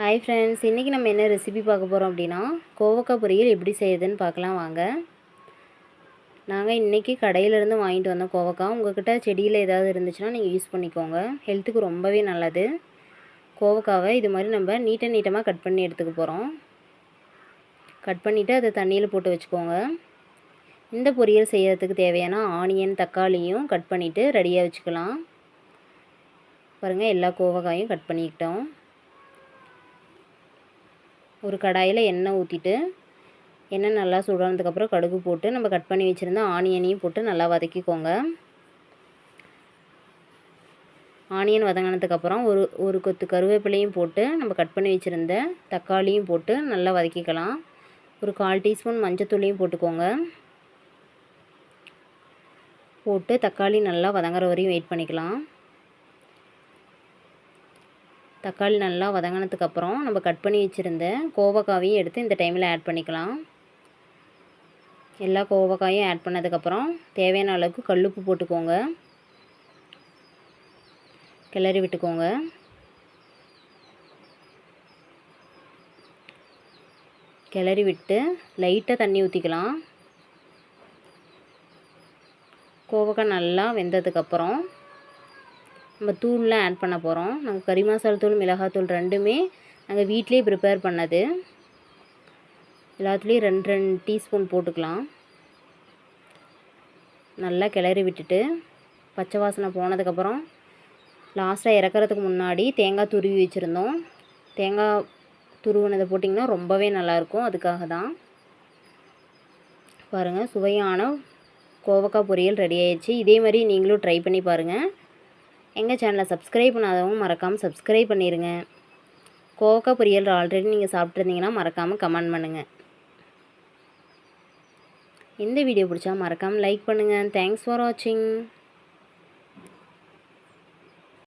Hi friends இன்றைக்கி நம்ம என்ன ரெசிபி பார்க்க போகிறோம் அப்படின்னா கோவக்காய் பொரியல் எப்படி செய்யுதுன்னு பார்க்கலாம் வாங்க. நாங்கள் இன்றைக்கி கடையிலேருந்து வாங்கிட்டு வந்தோம் கோவக்காய் உங்கள்கிட்ட செடியில் ஏதாவது இருந்துச்சுன்னா நீங்கள் யூஸ் பண்ணிக்கோங்க. ஹெல்த்துக்கு ரொம்பவே நல்லது. கோவக்காவை இது மாதிரி நம்ம நீட்ட நீட்டமாக கட் பண்ணி எடுத்துக்க போகிறோம் கட் பண்ணிவிட்டு அதை தண்ணியில் போட்டு வச்சுக்கோங்க. இந்த பொரியல் செய்கிறதுக்கு தேவையான ஆனியன் தக்காளியும் கட் பண்ணிவிட்டு ரெடியாக வச்சுக்கலாம். பாருங்கள் எல்லா கோவக்காயும் கட் பண்ணிக்கிட்டோம். ஒரு கடாயில் எண்ணெய் ஊற்றிட்டு எண்ணெய் நல்லா சுடானதுக்கப்புறம் கடுகு போட்டு நம்ம கட் பண்ணி வச்சுருந்த ஆனியனையும் போட்டு நல்லா வதக்கிக்கோங்க. ஆனியன் வதங்கினதுக்கப்புறம் ஒரு ஒரு கொத்து கருவேப்பிலையும் போட்டு நம்ம கட் பண்ணி வச்சுருந்த தக்காளியும் போட்டு நல்லா வதக்கிக்கலாம். ஒரு கால் டீஸ்பூன் மஞ்சத்தூளையும் போட்டுக்கோங்க. போட்டு தக்காளி நல்லா வதங்குற வரையும் வெயிட் பண்ணிக்கலாம். தக்காளி நல்லா வதங்கினதுக்கப்புறம் நம்ம கட் பண்ணி வச்சுருந்த கோவக்காவையும் எடுத்து இந்த டைமில் ஆட் பண்ணிக்கலாம். எல்லா கோவக்காயும் ஆட் பண்ணதுக்கப்புறம் தேவையான அளவுக்கு கல்லுப்பு போட்டுக்கோங்க. கிளறி விட்டுக்கோங்க. கிளறி விட்டு லைட்டாக தண்ணி ஊற்றிக்கலாம் கோவக்காய் நல்லா வெந்ததுக்கப்புறம் நம்ம தூள்லாம் ஆட் பண்ண போகிறோம் நாங்கள் கறி மசாலா தூள் மிளகாத்தூள் ரெண்டுமே நாங்கள் வீட்டிலே ப்ரிப்பேர் பண்ணது. எல்லாத்துலேயும் ரெண்டு ரெண்டு டீஸ்பூன் போட்டுக்கலாம். நல்லா கிளறி விட்டுட்டு பச்சை வாசனை போனதுக்கப்புறம் லாஸ்ட்டாக இறக்குறதுக்கு முன்னாடி தேங்காய் துருவி வச்சுருந்தோம். தேங்காய் துருவினதை போட்டிங்கன்னா ரொம்பவே நல்லாயிருக்கும் அதுக்காக தான். பாருங்கள் சுவையான கோவக்காய் பொரியல் ரெடி ஆயிடுச்சு. இதே மாதிரி நீங்களும் ட்ரை பண்ணி பாருங்கள் எங்கள் சேனலை சப்ஸ்கிரைப் பண்ணாதவங்க மறக்காமல் சப்ஸ்கிரைப் பண்ணிடுங்க கோவக்காய் பொரியல் ஆல்ரெடி நீங்கள் சாப்பிட்ருந்தீங்கன்னா மறக்காமல் கமெண்ட் பண்ணுங்கள் இந்த வீடியோ பிடிச்சா மறக்காமல் லைக் பண்ணுங்கள் தேங்க்ஸ் ஃபார் வாட்சிங்